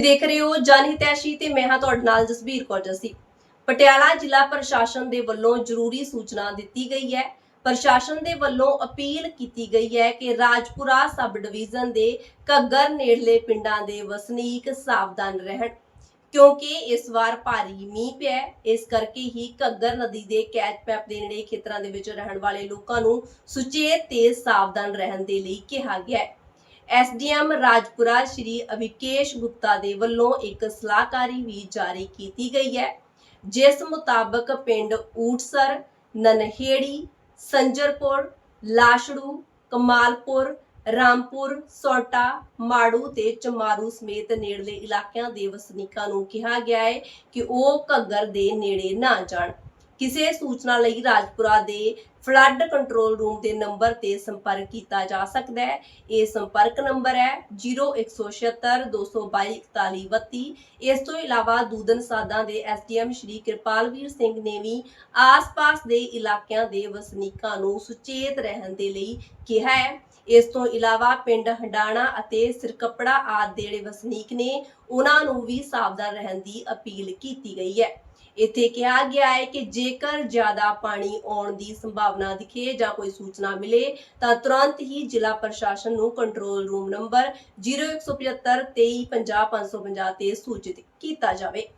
ਦੇਖ ਰਹੇ ਹੋ ਜਨ ਹਿਤੈਸ਼ੀ ਤੇ ਮੈਂ ਹਾਂ ਤੁਹਾਡੇ ਨਾਲ ਜਸਬੀਰ ਕੌਰ ਜੱਸੀ। ਪਟਿਆਲਾ ਜ਼ਿਲ੍ਹਾ ਪ੍ਰਸ਼ਾਸਨ ਦੇ ਵੱਲੋਂ ਜ਼ਰੂਰੀ ਸੂਚਨਾ ਦਿੱਤੀ ਗਈ ਹੈ। ਪ੍ਰਸ਼ਾਸਨ ਦੇ ਵੱਲੋਂ ਅਪੀਲ ਕੀਤੀ ਗਈ ਹੈ ਕਿ ਰਾਜਪੁਰਾ ਸਬ ਡਿਵੀਜ਼ਨ ਦੇ ਘੱਗਰ ਨੇੜਲੇ ਪਿੰਡਾਂ ਦੇ ਵਸਨੀਕ ਸਾਵਧਾਨ ਰਹਿਣ, ਕਿਉਂਕਿ ਇਸ ਵਾਰ ਭਾਰੀ ਮੀਂਹ ਪਿਆ ਇਸ ਕਰਕੇ ਹੀ ਘੱਗਰ ਨਦੀ ਦੇ ਕੈਚ ਪੈਪ ਦੇ ਨੇੜੇ ਖੇਤਰਾਂ ਦੇ ਵਿੱਚ ਰਹਿਣ ਵਾਲੇ ਲੋਕਾਂ ਨੂੰ ਸੁਚੇਤ ਤੇ ਸਾਵਧਾਨ ਰਹਿਣ ਦੇ ਲਈ ਕਿਹਾ ਗਿਆ ਹੈ। ਐਸਡੀਐਮ ਰਾਜਪੁਰਾ ਸ਼੍ਰੀ ਅਵਿਕੇਸ਼ ਗੁਪਤਾ ਦੇ ਵੱਲੋਂ ਇੱਕ ਸਲਾਹਕਾਰੀ ਵੀ ਜਾਰੀ ਕੀਤੀ ਗਈ ਹੈ, ਜਿਸ ਮੁਤਾਬਕ ਪਿੰਡ ਊਟਸਰ, ਨਨਹੇੜੀ, ਸੰਜਰਪੁਰ, ਲਾਸ਼ੜੂ, ਕਮਾਲਪੁਰ, ਰਾਮਪੁਰ, ਸੋਟਾ, ਮਾੜੂ ਤੇ ਚਮਾਰੂ ਸਮੇਤ ਨੇੜਲੇ ਇਲਾਕਿਆਂ ਦੇ ਵਸਨੀਕਾਂ ਨੂੰ ਕਿਹਾ ਗਿਆ ਹੈ ਕਿ ਉਹ ਘੱਗਰ ਦੇ ਨੇੜੇ ਨਾ ਜਾਣ। ਕਿਸੇ ਸੂਚਨਾ ਲਈ ਰਾਜਪੁਰਾ ਦੇ ਫਲੱਡ ਕੰਟਰੋਲ ਰੂਮ ਦੇ ਨੰਬਰ ਤੇ ਸੰਪਰਕ ਕੀਤਾ ਜਾ ਸਕਦਾ ਹੈ। ਇਹ ਸੰਪਰਕ ਨੰਬਰ ਹੈ 0176224132 ਇਸ ਤੋਂ ਇਲਾਵਾ ਦੂਦਨ ਸਾਦਾ ਦੇ ਐਸਡੀਐਮ ਸ਼੍ਰੀ ਕਿਰਪਾਲਵੀਰ ਸਿੰਘ ਨੇ ਵੀ ਆਸ-ਪਾਸ ਦੇ ਇਲਾਕਿਆਂ ਦੇ ਵਸਨੀਕਾਂ ਨੂੰ ਸੁਚੇਤ ਰਹਿਣ ਦੇ ਲਈ ਕਿਹਾ ਹੈ। ਇਸ ਤੋਂ ਇਲਾਵਾ ਪਿੰਡ ਹੰਡਾਣਾ ਅਤੇ ਸਿਰਕਪੜਾ ਆਦਿ ਦੇ ਜਿਹੜੇ ਵਸਨੀਕ ਨੇ, ਉਹਨਾਂ ਨੂੰ ਵੀ ਸਾਵਧਾਨ ਰਹਿਣ ਦੀ ਅਪੀਲ ਕੀਤੀ ਗਈ ਹੈ। ਇੱਥੇ ਕਿਹਾ ਗਿਆ ਹੈ ਕਿ ਜੇਕਰ ਜ਼ਿਆਦਾ ਪਾਣੀ ਆਉਣ ਦੀ ਸੰਭਾਵਨਾ ਦਿਖੇ ਜਾਂ ਕੋਈ ਸੂਚਨਾ ਮਿਲੇ, ਤਾਂ ਤੁਰੰਤ ਹੀ ਜ਼ਿਲ੍ਹਾ ਪ੍ਰਸ਼ਾਸਨ ਨੂੰ ਕੰਟਰੋਲ ਰੂਮ ਨੰਬਰ 0175 23 50 550 ਤੇ ਸੂਚਿਤ ਕੀਤਾ ਜਾਵੇ।